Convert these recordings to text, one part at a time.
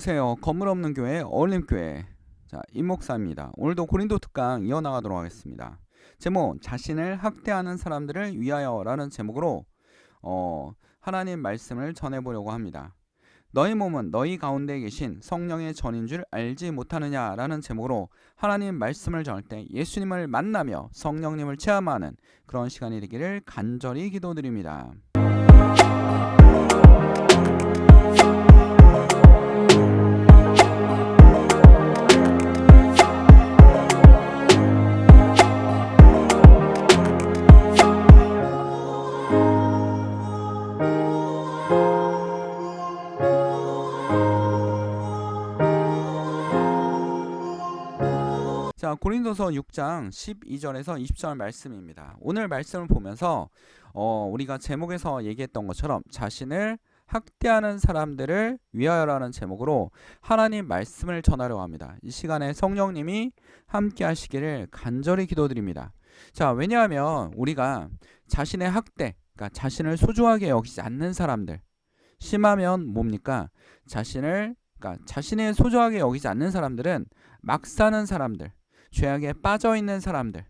안녕하세요. 건물 없는 교회 어울림교회 자 임목사입니다. 오늘도 고린도 특강 이어나가도록 하겠습니다. 제목 자신을 학대하는 사람들을 위하여라는 제목으로 어, 하나님 말씀을 전해보려고 합니다. 너희 몸은 너희 가운데 계신 성령의 전인 줄 알지 못하느냐라는 제목으로 하나님 말씀을 전할 때 예수님을 만나며 성령님을 체험하는 그런 시간이 되기를 간절히 기도드립니다. 자, 고린도서 6장 12절에서 20절 말씀입니다. 오늘 말씀을 보면서 어, 우리가 제목에서 얘기했던 것처럼 자신을 학대하는 사람들을 위하여라는 제목으로 하나님 말씀을 전하려고 합니다. 이 시간에 성령님이 함께 하시기를 간절히 기도드립니다. 자, 왜냐하면 우리가 자신의 학대, 그러니까 자신을 소중하게 여기지 않는 사람들, 심하면 뭡니까? 자신을 그러니까 자신의 소중하게 여기지 않는 사람들은 막 사는 사람들, 죄악에 빠져 있는 사람들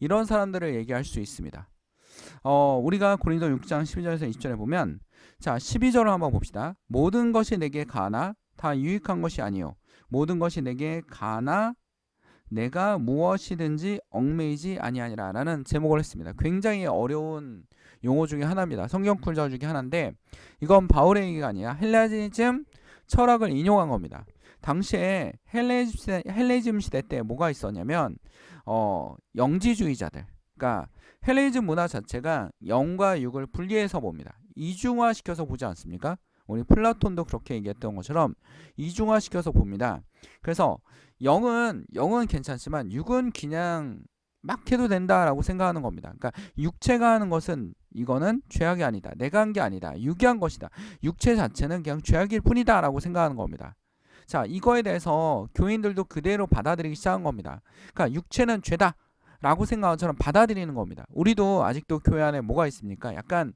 이런 사람들을 얘기할 수 있습니다. 어, 우리가 고린도 6장 12절에서 20절에 보면 자, 12절을 한번 봅시다. 모든 것이 내게 가나 다 유익한 것이 아니요 모든 것이 내게 가나 내가 무엇이든지 얽매이지 아니하니라라는 제목을 했습니다. 굉장히 어려운 용어 중에 하나입니다. 성경 구절 중에 하나인데 이건 바울의 얘기가 아니라 헬라지즘 철학을 인용한 겁니다. 당시에 헬레즘 시대, 헬레즘 시대 때 뭐가 있었냐면 어, 영지주의자들. 그러니까 헬레즘 문화 자체가 영과 육을 분리해서 봅니다. 이중화시켜서 보지 않습니까? 우리 플라톤도 그렇게 얘기했던 것처럼 이중화시켜서 봅니다. 그래서 영은 영은 괜찮지만 육은 그냥 막 해도 된다라고 생각하는 겁니다. 그러니까 육체가 하는 것은 이거는 죄악이 아니다. 내가 한 게 아니다. 유기한 것이다. 육체 자체는 그냥 죄악일 뿐이다라고 생각하는 겁니다. 자, 이거에 대해서 교인들도 그대로 받아들이기 시작한 겁니다. 그러니까 육체는 죄다. 라고 생각한 것처럼 받아들이는 겁니다. 우리도 아직도 교회 안에 뭐가 있습니까? 약간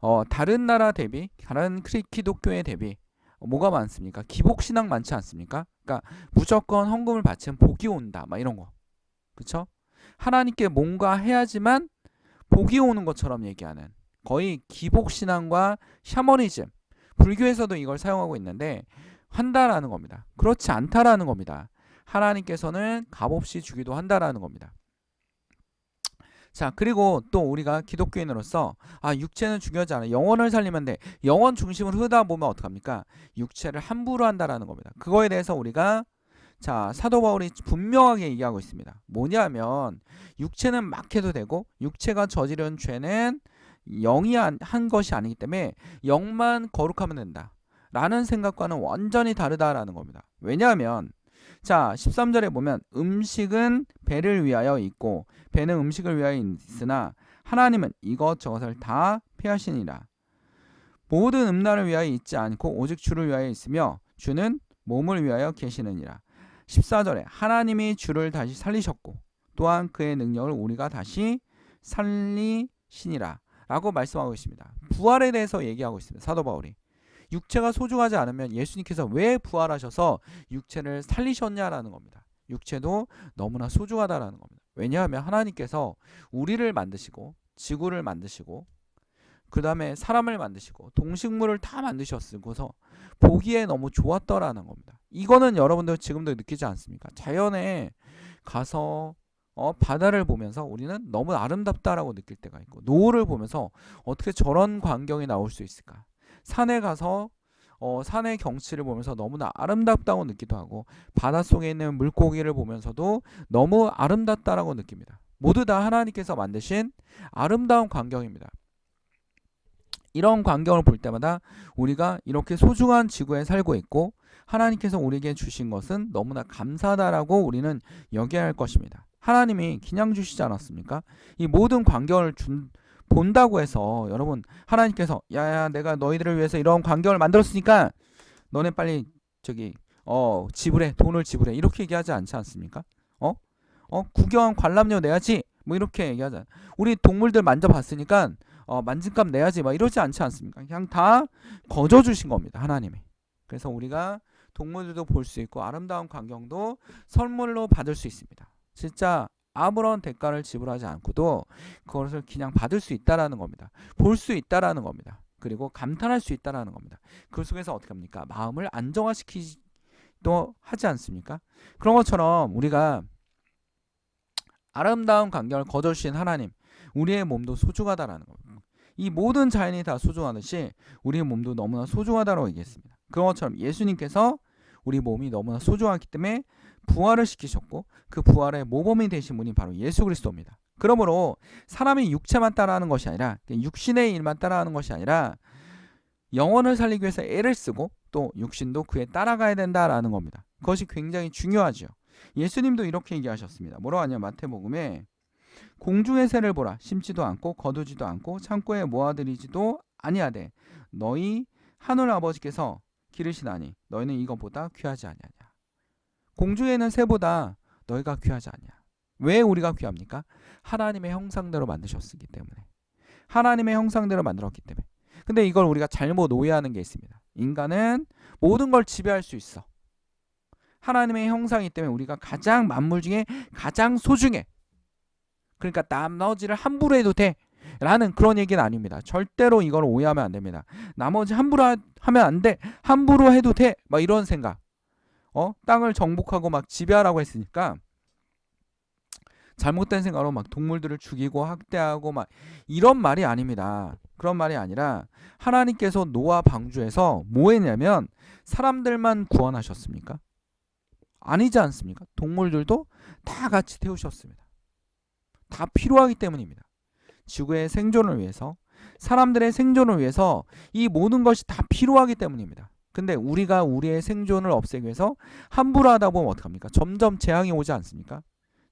어, 다른 나라 대비, 다른 기독교회 대비 뭐가 많습니까? 기복 신앙 많지 않습니까? 그러니까 무조건 헌금을 바치면 복이 온다, 막 이런 거, 그렇죠? 하나님께 뭔가 해야지만 복이 오는 것처럼 얘기하는 거의 기복 신앙과 샤머니즘, 불교에서도 이걸 사용하고 있는데 한다라는 겁니다. 그렇지 않다라는 겁니다. 하나님께서는 값없이 주기도 한다라는 겁니다. 자, 그리고 또 우리가 기독교인으로서 아, 육체는 중요하지 않아. 영혼을 살리면 돼. 영혼 중심으로 흐다 보면 어떡합니까? 육체를 함부로 한다라는 겁니다. 그거에 대해서 우리가 자, 사도 바울이 분명하게 얘기하고 있습니다. 뭐냐면 육체는 막 해도 되고 육체가 저지른 죄는 영이 한 것이 아니기 때문에 영만 거룩하면 된다. 라는 생각과는 완전히 다르다라는 겁니다. 왜냐하면 자 13절에 보면 음식은 배를 위하여 있고 배는 음식을 위하여 있으나 하나님은 이것저것을 다 피하시니라. 모든 음란을 위하여 있지 않고 오직 주를 위하여 있으며 주는 몸을 위하여 계시느니라. 14절에 하나님이 주를 다시 살리셨고 또한 그의 능력을 우리가 다시 살리시니라 라고 말씀하고 있습니다. 부활에 대해서 얘기하고 있습니다. 사도 바울이. 육체가 소중하지 않으면 예수님께서 왜 부활하셔서 육체를 살리셨냐라는 겁니다. 육체도 너무나 소중하다라는 겁니다. 왜냐하면 하나님께서 우리를 만드시고 지구를 만드시고 그 다음에 사람을 만드시고 동식물을 다 만드셨으고서 보기에 너무 좋았더라는 겁니다. 이거는 여러분들 지금도 느끼지 않습니까? 자연에 가서 어, 바다를 보면서 우리는 너무 아름답다라고 느낄 때가 있고 노을을 보면서 어떻게 저런 광경이 나올 수 있을까? 산에 가서 어, 산의 경치를 보면서 너무나 아름답다고 느끼도 하고 바닷속에 있는 물고기를 보면서도 너무 아름답다라고 느낍니다. 모두 다 하나님께서 만드신 아름다운 광경입니다. 이런 광경을 볼 때마다 우리가 이렇게 소중한 지구에 살고 있고 하나님께서 우리에게 주신 것은 너무나 감사하다라고 우리는 여겨야 할 것입니다. 하나님이 그냥 주시지 않았습니까? 이 모든 광경을 준, 본다고 해서 여러분 하나님께서 야야 내가 너희들을 위해서 이런 광경을 만들었으니까 너네 빨리 저기 어 지불해 돈을 지불해 이렇게 얘기하지 않지 않습니까? 어? 어 구경 관람료 내야지 뭐 이렇게 얘기하잖아. 우리 동물들 만져봤으니까 어 만진값 내야지 막 이러지 않지 않습니까? 그냥 다 거저 주신 겁니다 하나님이. 그래서 우리가 동물들도 볼 수 있고 아름다운 광경도 선물로 받을 수 있습니다. 진짜 아무런 대가를 지불하지 않고도 그것을 그냥 받을 수 있다라는 겁니다. 볼 수 있다라는 겁니다. 그리고 감탄할 수 있다라는 겁니다. 그 속에서 어떻게 합니까? 마음을 안정화시키도 하지 않습니까? 그런 것처럼 우리가 아름다운 광경을 거저주신 하나님, 우리의 몸도 소중하다라는 겁니다. 이 모든 자연이 다 소중하듯이 우리의 몸도 너무나 소중하다고 얘기했습니다. 그런 것처럼 예수님께서 우리 몸이 너무나 소중하기 때문에 부활을 시키셨고 그 부활의 모범이 되신 분이 바로 예수 그리스도입니다. 그러므로 사람이 육체만 따라하는 것이 아니라 육신의 일만 따라하는 것이 아니라 영혼을 살리기 위해서 애를 쓰고 또 육신도 그에 따라가야 된다라는 겁니다. 그것이 굉장히 중요하죠. 예수님도 이렇게 얘기하셨습니다. 뭐라고 하냐 마태복음에 공중의 새를 보라 심지도 않고 거두지도 않고 창고에 모아들이지도 아니하되 너희 하늘 아버지께서 기르시나니 너희는 이것보다 귀하지 아니하냐. 공중에는 새보다 너희가 귀하지 않냐. 왜 우리가 귀합니까? 하나님의 형상대로 만드셨기 때문에. 하나님의 형상대로 만들었기 때문에. 근데 이걸 우리가 잘못 오해하는 게 있습니다. 인간은 모든 걸 지배할 수 있어. 하나님의 형상이기 때문에 우리가 가장 만물 중에 가장 소중해. 그러니까 나머지를 함부로 해도 돼. 라는 그런 얘기는 아닙니다. 절대로 이걸 오해하면 안 됩니다. 나머지 함부로 하, 하면 안 돼. 함부로 해도 돼. 막 이런 생각. 어? 땅을 정복하고 막 지배하라고 했으니까 잘못된 생각으로 막 동물들을 죽이고 학대하고 막 이런 말이 아닙니다. 그런 말이 아니라 하나님께서 노아 방주에서 뭐 했냐면 사람들만 구원하셨습니까? 아니지 않습니까? 동물들도 다 같이 태우셨습니다. 다 필요하기 때문입니다. 지구의 생존을 위해서 사람들의 생존을 위해서 이 모든 것이 다 필요하기 때문입니다. 근데 우리가 우리의 생존을 없애기 위해서 함부로 하다 보면 어떡합니까? 점점 재앙이 오지 않습니까?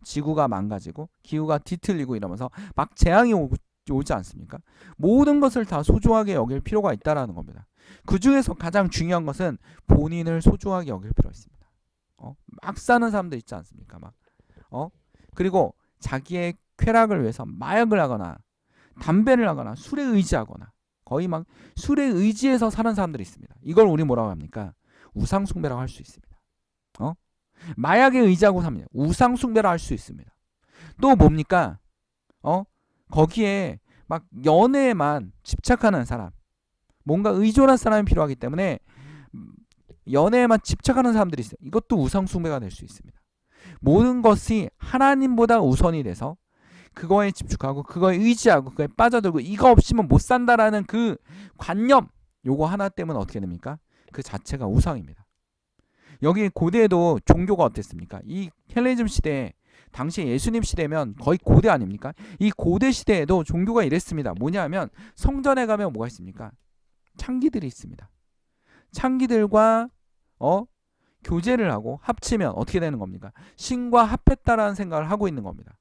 지구가 망가지고 기후가 뒤틀리고 이러면서 막 재앙이 오, 오지 않습니까? 모든 것을 다 소중하게 여길 필요가 있다라는 겁니다. 그 중에서 가장 중요한 것은 본인을 소중하게 여길 필요가 있습니다. 어? 막 사는 사람들 있지 않습니까? 막 어? 그리고 자기의 쾌락을 위해서 마약을 하거나 담배를 하거나 술에 의지하거나 거의 막 술에 의지해서 사는 사람들이 있습니다. 이걸 우리 뭐라고 합니까? 우상 숭배라고 할 수 있습니다. 어? 마약에 의지하고 삽니다. 우상 숭배라 할 수 있습니다. 또 뭡니까? 어? 거기에 막 연애에만 집착하는 사람. 뭔가 의존한 사람이 필요하기 때문에 연애에만 집착하는 사람들이 있어요. 이것도 우상 숭배가 될 수 있습니다. 모든 것이 하나님보다 우선이 돼서 그거에 집중하고 그거에 의지하고 그거에 빠져들고 이거 없이면 못 산다라는 그 관념 요거 하나 때문에 어떻게 됩니까? 그 자체가 우상입니다. 여기 고대에도 종교가 어땠습니까? 이 헬레니즘 시대 당시 예수님 시대면 거의 고대 아닙니까? 이 고대 시대에도 종교가 이랬습니다. 뭐냐면 성전에 가면 뭐가 있습니까? 창기들이 있습니다. 창기들과 어 교제를 하고 합치면 어떻게 되는 겁니까? 신과 합했다라는 생각을 하고 있는 겁니다.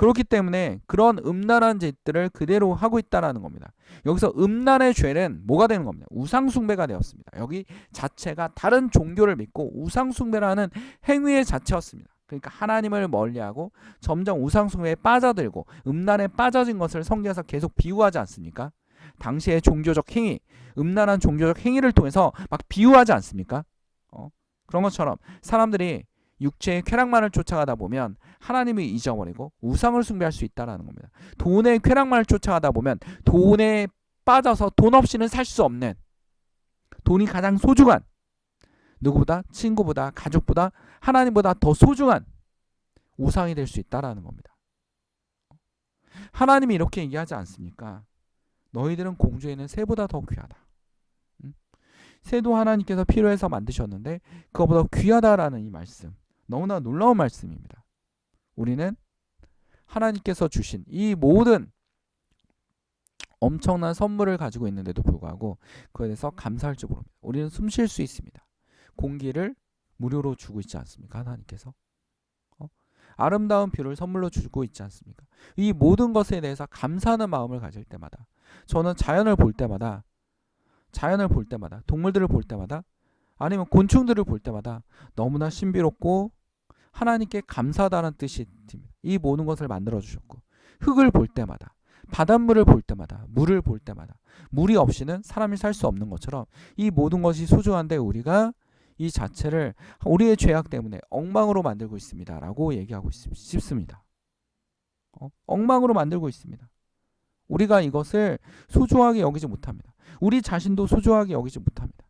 그렇기 때문에 그런 음란한 짓들을 그대로 하고 있다라는 겁니다. 여기서 음란의 죄는 뭐가 되는 겁니다. 우상숭배가 되었습니다. 여기 자체가 다른 종교를 믿고 우상숭배라는 행위의 자체였습니다. 그러니까 하나님을 멀리하고 점점 우상숭배에 빠져들고 음란에 빠져진 것을 성경에서 계속 비유하지 않습니까? 당시의 종교적 행위, 음란한 종교적 행위를 통해서 막 비유하지 않습니까? 어? 그런 것처럼 사람들이 육체의 쾌락만을 쫓아가다 보면 하나님을 잊어버리고 우상을 숭배할 수 있다라는 겁니다. 돈의 쾌락만을 쫓아가다 보면 돈에 빠져서 돈 없이는 살 수 없는 돈이 가장 소중한 누구보다 친구보다 가족보다 하나님보다 더 소중한 우상이 될 수 있다라는 겁니다. 하나님이 이렇게 얘기하지 않습니까? 너희들은 공주에 있는 새보다 더 귀하다. 응? 새도 하나님께서 필요해서 만드셨는데 그거보다 귀하다라는 이 말씀. 너무나 놀라운 말씀입니다. 우리는 하나님께서 주신 이 모든 엄청난 선물을 가지고 있는데도 불구하고 그에 대해서 감사할 줄 모릅니다. 우리는 숨 쉴 수 있습니다. 공기를 무료로 주고 있지 않습니까? 하나님께서. 어? 아름다운 뷰를 선물로 주고 있지 않습니까? 이 모든 것에 대해서 감사하는 마음을 가질 때마다 저는 자연을 볼 때마다 자연을 볼 때마다 동물들을 볼 때마다 아니면 곤충들을 볼 때마다 너무나 신비롭고 하나님께 감사하다는 뜻이 듭니다. 이 모든 것을 만들어 주셨고 흙을 볼 때마다 바닷물을 볼 때마다 물을 볼 때마다 물이 없이는 사람이 살 수 없는 것처럼 이 모든 것이 소중한데 우리가 이 자체를 우리의 죄악 때문에 엉망으로 만들고 있습니다라고 얘기하고 싶- 싶습니다. 어? 엉망으로 만들고 있습니다. 우리가 이것을 소중하게 여기지 못합니다. 우리 자신도 소중하게 여기지 못합니다.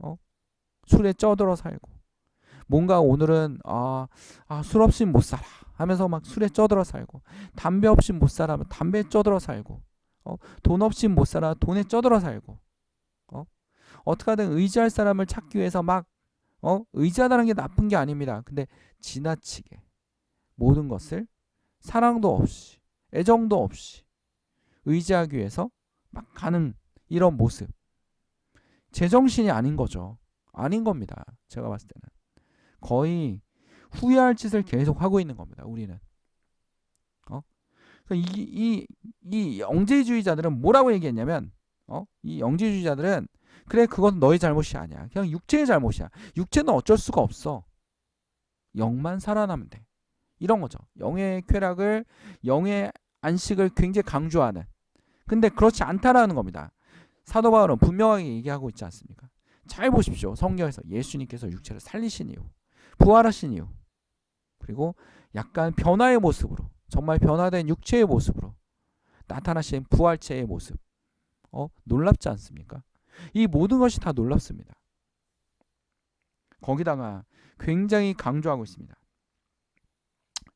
어? 술에 쪄들어 살고 뭔가 오늘은 아, 아, 술 없이 못 살아 하면서 막 술에 쪄들어 살고 담배 없이 못 살아 하면 담배에 쪄들어 살고 어? 돈 없이 못 살아 돈에 쪄들어 살고 어? 어떻게든 의지할 사람을 찾기 위해서 막 어? 의지하다는 게 나쁜 게 아닙니다. 근데 지나치게 모든 것을 사랑도 없이 애정도 없이 의지하기 위해서 막 가는 이런 모습 제정신이 아닌 거죠. 아닌 겁니다. 제가 봤을 때는 거의 후회할 짓을 계속 하고 있는 겁니다. 우리는 어? 그러니까 이, 이, 이 영재주의자들은 뭐라고 얘기했냐면 어? 이 영재주의자들은 그래 그건 너의 잘못이 아니야. 그냥 육체의 잘못이야. 육체는 어쩔 수가 없어. 영만 살아나면 돼. 이런 거죠. 영의 쾌락을 영의 안식을 굉장히 강조하는. 근데 그렇지 않다라는 겁니다. 사도 바울은 분명하게 얘기하고 있지 않습니까? 잘 보십시오. 성경에서 예수님께서 육체를 살리신 이유, 부활하신 이유, 그리고 약간 변화의 모습으로, 정말 변화된 육체의 모습으로 나타나신 부활체의 모습. 어, 놀랍지 않습니까? 이 모든 것이 다 놀랍습니다. 거기다가 굉장히 강조하고 있습니다.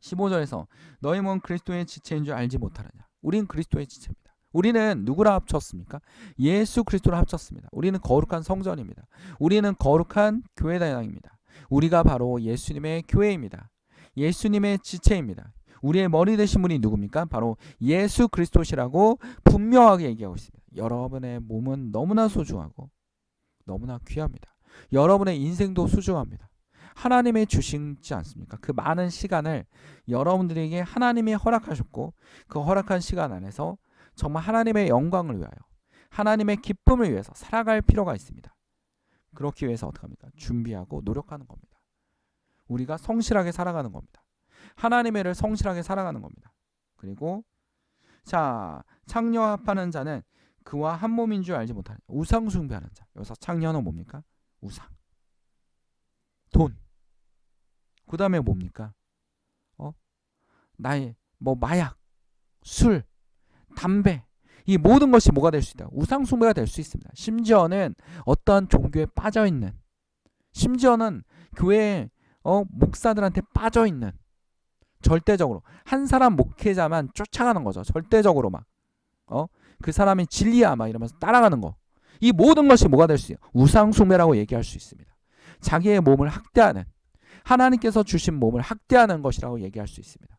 15절에서 너희 몸 그리스도의 지체인 줄 알지 못하느냐. 우린 그리스도의 지체입니다. 우리는 누구랑 합쳤습니까? 예수 그리스도랑 합쳤습니다. 우리는 거룩한 성전입니다. 우리는 거룩한 교회당입니다. 우리가 바로 예수님의 교회입니다. 예수님의 지체입니다. 우리의 머리 되신 분이 누굽니까? 바로 예수 그리스도시라고 분명하게 얘기하고 있습니다. 여러분의 몸은 너무나 소중하고 너무나 귀합니다. 여러분의 인생도 소중합니다. 하나님의 주시지 않습니까? 그 많은 시간을 여러분들에게 하나님이 허락하셨고 그 허락한 시간 안에서 정말 하나님의 영광을 위하여 하나님의 기쁨을 위해서 살아갈 필요가 있습니다. 그렇기 위해서 어떻게 합니까? 준비하고 노력하는 겁니다. 우리가 성실하게 살아가는 겁니다. 하나님의 를 성실하게 살아가는 겁니다. 그리고 자 창녀합하는 자는 그와 한 몸인 줄 알지 못하는 우상 숭배하는 자. 여기서 창녀는 뭡니까? 우상. 돈. 그 다음에 뭡니까? 어? 나의 뭐 마약, 술, 담배 이 모든 것이 뭐가 될 수 있다. 우상 숭배가 될 수 있습니다. 심지어는 어떠한 종교에 빠져 있는 심지어는 교회 어 목사들한테 빠져 있는 절대적으로 한 사람 목회자만 쫓아가는 거죠. 절대적으로 막 어? 그 사람이 진리야 막 이러면서 따라가는 거. 이 모든 것이 뭐가 될 수 있어요? 우상 숭배라고 얘기할 수 있습니다. 자기의 몸을 학대하는 하나님께서 주신 몸을 학대하는 것이라고 얘기할 수 있습니다.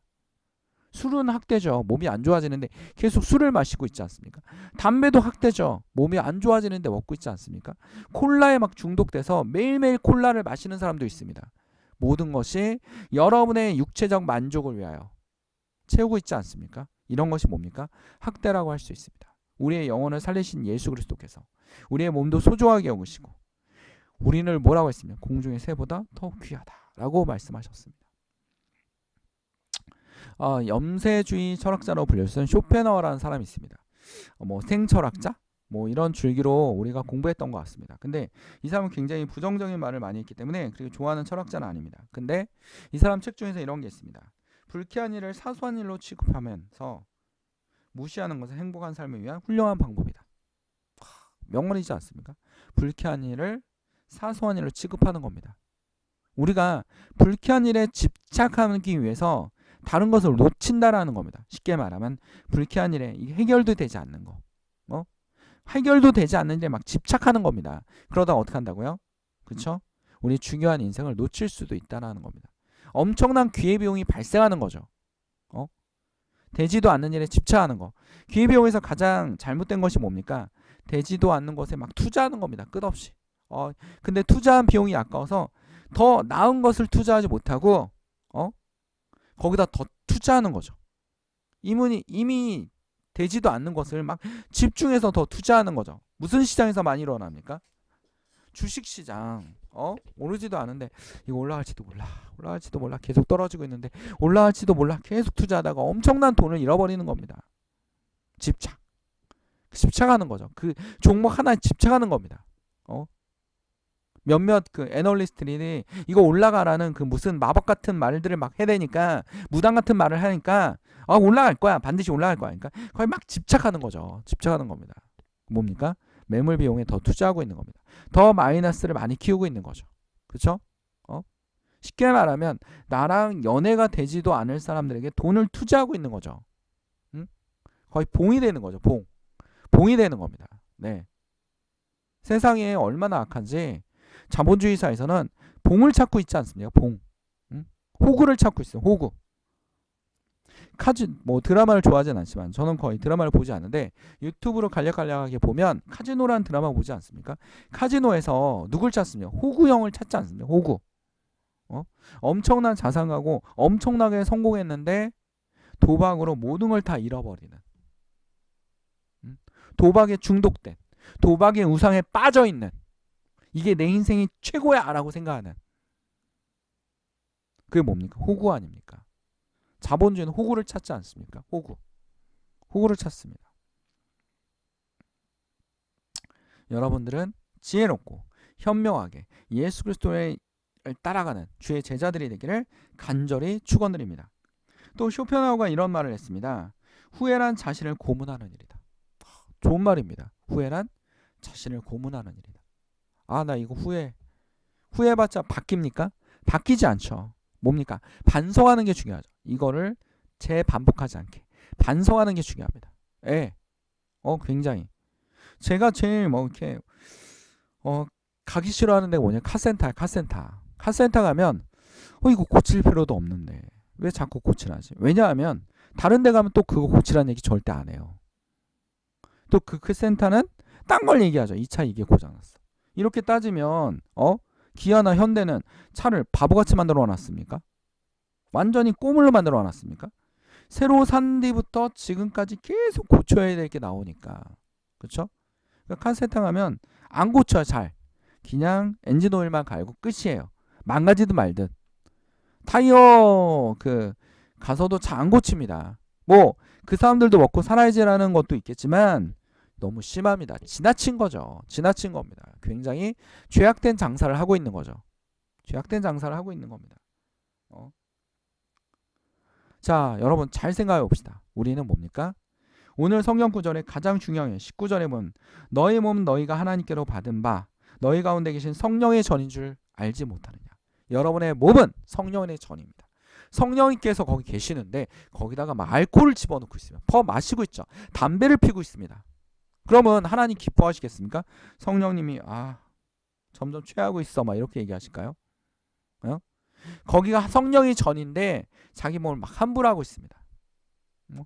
술은 학대죠. 몸이 안 좋아지는데 계속 술을 마시고 있지 않습니까? 담배도 학대죠. 몸이 안 좋아지는데 먹고 있지 않습니까? 콜라에 막 중독돼서 매일매일 콜라를 마시는 사람도 있습니다. 모든 것이 여러분의 육체적 만족을 위하여 채우고 있지 않습니까? 이런 것이 뭡니까? 학대라고 할 수 있습니다. 우리의 영혼을 살리신 예수 그리스도께서 우리의 몸도 소중하게 여기시고 우리를 뭐라고 했습니까? 공중의 새보다 더 귀하다라고 말씀하셨습니다. 어, 염세주의 철학자로 불렸던 쇼펜하우라는 사람이 있습니다. 어, 뭐 생철학자 뭐 이런 줄기로 우리가 공부했던 것 같습니다. 근데 이 사람은 굉장히 부정적인 말을 많이 했기 때문에 그리고 좋아하는 철학자는 아닙니다. 근데 이 사람 책 중에서 이런 게 있습니다. 불쾌한 일을 사소한 일로 취급하면서 무시하는 것은 행복한 삶을 위한 훌륭한 방법이다. 명언이지 않습니까? 불쾌한 일을 사소한 일로 취급하는 겁니다. 우리가 불쾌한 일에 집착하기 위해서 다른 것을 놓친다라는 겁니다. 쉽게 말하면 불쾌한 일에 해결도 되지 않는 거. 어? 해결도 되지 않는 일에 막 집착하는 겁니다. 그러다 어떻게 한다고요? 그렇죠? 우리 중요한 인생을 놓칠 수도 있다라는 겁니다. 엄청난 기회 비용이 발생하는 거죠. 어? 되지도 않는 일에 집착하는 거. 기회 비용에서 가장 잘못된 것이 뭡니까? 되지도 않는 것에 막 투자하는 겁니다. 끝없이. 어, 근데 투자한 비용이 아까워서 더 나은 것을 투자하지 못하고 어? 거기다 더 투자하는 거죠. 이문이 이미 되지도 않는 것을 막 집중해서 더 투자하는 거죠. 무슨 시장에서 많이 일어납니까? 주식 시장. 어? 오르지도 않은데 이거 올라갈지도 몰라. 올라갈지도 몰라. 계속 떨어지고 있는데 올라갈지도 몰라. 계속 투자하다가 엄청난 돈을 잃어버리는 겁니다. 집착. 집착하는 거죠. 그 종목 하나에 집착하는 겁니다. 어? 몇몇 그 애널리스트들이 이거 올라가라는 그 무슨 마법 같은 말들을 막 해대니까 무당 같은 말을 하니까 아 올라갈 거야. 반드시 올라갈 거야. 그러니까 거의 막 집착하는 거죠. 집착하는 겁니다. 뭡니까? 매물 비용에 더 투자하고 있는 겁니다. 더 마이너스를 많이 키우고 있는 거죠. 그렇죠 어? 쉽게 말하면 나랑 연애가 되지도 않을 사람들에게 돈을 투자하고 있는 거죠. 응? 거의 봉이 되는 거죠 봉. 봉이 되는 겁니다. 네. 세상에 얼마나 악한지 자본주의 사에서는 봉을 찾고 있지 않습니까? 봉. 응? 호구를 찾고 있어요. 호구. 카지 뭐 드라마를 좋아하진 않지만 저는 거의 드라마를 보지 않는데 유튜브로 간략간략하게 보면 카지노라는 드라마 보지 않습니까? 카지노에서 누굴 찾습니까? 호구형을 찾지 않습니까? 호구. 어? 엄청난 자산가고 엄청나게 성공했는데 도박으로 모든 걸 다 잃어버리는. 응? 도박에 중독된, 도박의 우상에 빠져 있는 이게 내 인생이 최고야라고 생각하는 그게 뭡니까? 호구 아닙니까? 자본주의는 호구를 찾지 않습니까? 호구. 호구를 찾습니다. 여러분들은 지혜롭고 현명하게 예수 그리스도를 따라가는 주의 제자들이 되기를 간절히 축원드립니다. 또 쇼펜하우가 이런 말을 했습니다. 후회란 자신을 고문하는 일이다. 좋은 말입니다. 후회란 자신을 고문하는 일이다. 아, 나 이거 후회. 후회해봤자 바뀝니까? 바뀌지 않죠. 뭡니까? 반성하는 게 중요하죠. 이거를 재반복하지 않게. 반성하는 게 중요합니다. 예. 어, 굉장히. 제가 제일 뭐 이렇게, 어, 가기 싫어하는 데가 뭐냐? 카센터야, 카센터. 카센터 가면, 어, 이거 고칠 필요도 없는데. 왜 자꾸 고치라지? 왜냐하면, 다른 데 가면 또 그거 고치라는 얘기 절대 안 해요. 또 그 카센터는 딴 걸 얘기하죠. 이 차 이게 고장났어. 이렇게 따지면 어 기아나 현대는 차를 바보같이 만들어 놨습니까? 완전히 꼬물로 만들어 놨습니까? 새로 산 뒤부터 지금까지 계속 고쳐야 될 게 나오니까 그렇죠? 그러니까 카세탕 하면 안 고쳐요 잘 그냥 엔진 오일만 갈고 끝이에요 망가지든 말든 타이어 그 가서도 잘 안 고칩니다 뭐 그 사람들도 먹고 살아야지라는 것도 있겠지만 너무 심합니다. 지나친 거죠. 지나친 겁니다. 굉장히 죄악된 장사를 하고 있는 거죠. 죄악된 장사를 하고 있는 겁니다. 어. 자, 여러분 잘 생각해 봅시다. 우리는 뭡니까? 오늘 성경 구절에 가장 중요한 19절에 보면 너희 몸 너희가 하나님께로 받은 바 너희 가운데 계신 성령의 전인 줄 알지 못하느냐. 여러분의 몸은 성령의 전입니다. 성령님께서 거기 계시는데 거기다가 막 알코올을 집어넣고 있으면 퍼 마시고 있죠. 담배를 피고 있습니다. 그러면 하나님 기뻐하시겠습니까? 성령님이 아 점점 취하고 있어 막 이렇게 얘기하실까요? 어? 거기가 성령이 전인데 자기 몸을 막 함부로 하고 있습니다. 어?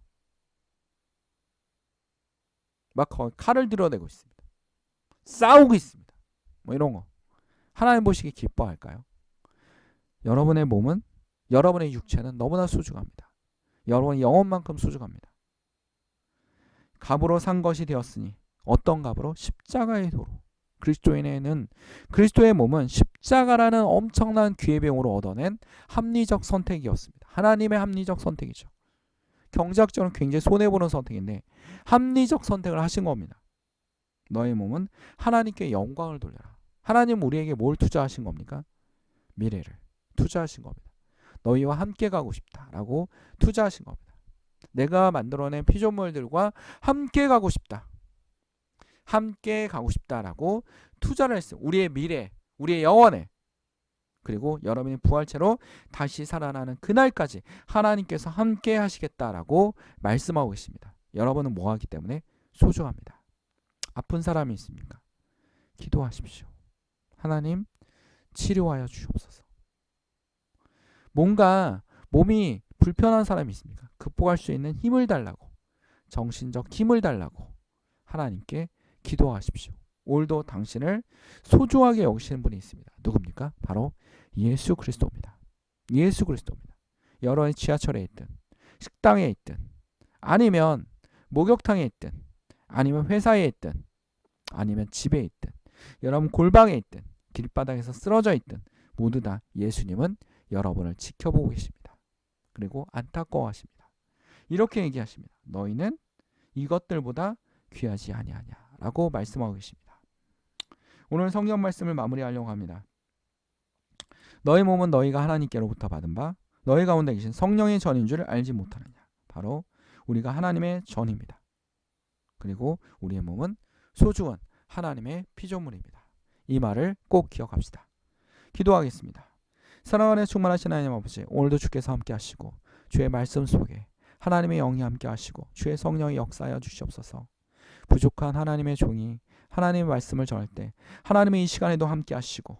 막 칼을 드러내고 있습니다. 싸우고 있습니다. 뭐 이런 거 하나님 보시기 기뻐할까요? 여러분의 몸은 여러분의 육체는 너무나 소중합니다. 여러분의 영혼만큼 소중합니다. 값으로 산 것이 되었으니 어떤 값으로 십자가의 도로 그리스도인에는 그리스도의 몸은 십자가라는 엄청난 기회병으로 얻어낸 합리적 선택이었습니다. 하나님의 합리적 선택이죠. 경제학적으로 굉장히 손해보는 선택인데 합리적 선택을 하신 겁니다. 너의 몸은 하나님께 영광을 돌려라. 하나님 우리에게 뭘 투자하신 겁니까? 미래를 투자하신 겁니다. 너희와 함께 가고 싶다라고 투자하신 겁니다. 내가 만들어낸 피조물들과 함께 가고 싶다. 함께 가고 싶다라고 투자를 했어요. 우리의 미래, 우리의 영혼에. 그리고 여러분이 부활체로 다시 살아나는 그날까지 하나님께서 함께 하시겠다라고 말씀하고 계십니다. 여러분은 뭐 하기 때문에 소중합니다. 아픈 사람이 있습니까? 기도하십시오. 하나님 치료하여 주옵소서. 뭔가 몸이 불편한 사람이 있습니까? 극복할 수 있는 힘을 달라고 정신적 힘을 달라고 하나님께 기도하십시오. 오늘도 당신을 소중하게 여기시는 분이 있습니다. 누굽니까? 바로 예수 그리스도입니다. 예수 그리스도입니다. 여러분 지하철에 있든 식당에 있든 아니면 목욕탕에 있든 아니면 회사에 있든 아니면 집에 있든 여러분 골방에 있든 길바닥에서 쓰러져 있든 모두 다 예수님은 여러분을 지켜보고 계십니다. 그리고 안타까워하십니다. 이렇게 얘기하십니다. 너희는 이것들보다 귀하지 아니하냐라고 말씀하고 계십니다. 오늘 성경 말씀을 마무리하려고 합니다. 너희 몸은 너희가 하나님께로부터 받은 바 너희 가운데 계신 성령의 전인 줄 알지 못하느냐. 바로 우리가 하나님의 전입니다. 그리고 우리의 몸은 소중한 하나님의 피조물입니다. 이 말을 꼭 기억합시다. 기도하겠습니다. 사랑하는 충만하신 하나님 아버지, 오늘도 주께서 함께 하시고 주의 말씀 속에 하나님의 영이 함께 하시고 주의 성령이 역사하여 주시옵소서. 부족한 하나님의 종이 하나님의 말씀을 전할 때 하나님의 이 시간에도 함께 하시고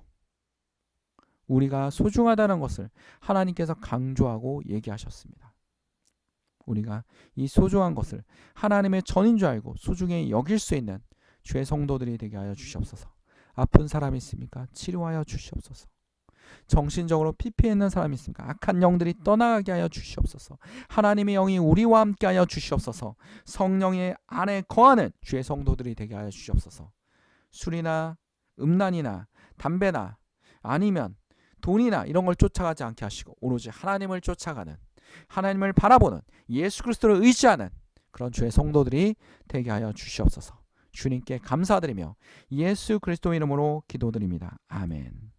우리가 소중하다는 것을 하나님께서 강조하고 얘기하셨습니다. 우리가 이 소중한 것을 하나님의 전인 줄 알고 소중히 여길 수 있는 주의 성도들이 되게 하여 주시옵소서. 아픈 사람이 있습니까? 치료하여 주시옵소서. 정신적으로 피폐 있는 사람이 있습니까? 악한 영들이 떠나가게 하여 주시옵소서. 하나님의 영이 우리와 함께 하여 주시옵소서. 성령의 안에 거하는 주의 성도들이 되게 하여 주시옵소서. 술이나 음란이나 담배나 아니면 돈이나 이런 걸 쫓아가지 않게 하시고 오로지 하나님을 쫓아가는 하나님을 바라보는 예수 그리스도를 의지하는 그런 주의 성도들이 되게 하여 주시옵소서. 주님께 감사드리며 예수 그리스도 이름으로 기도드립니다. 아멘.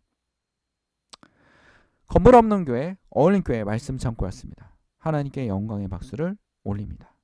건물 없는 교회 어울림 교회 말씀 창고였습니다. 하나님께 영광의 박수를 올립니다.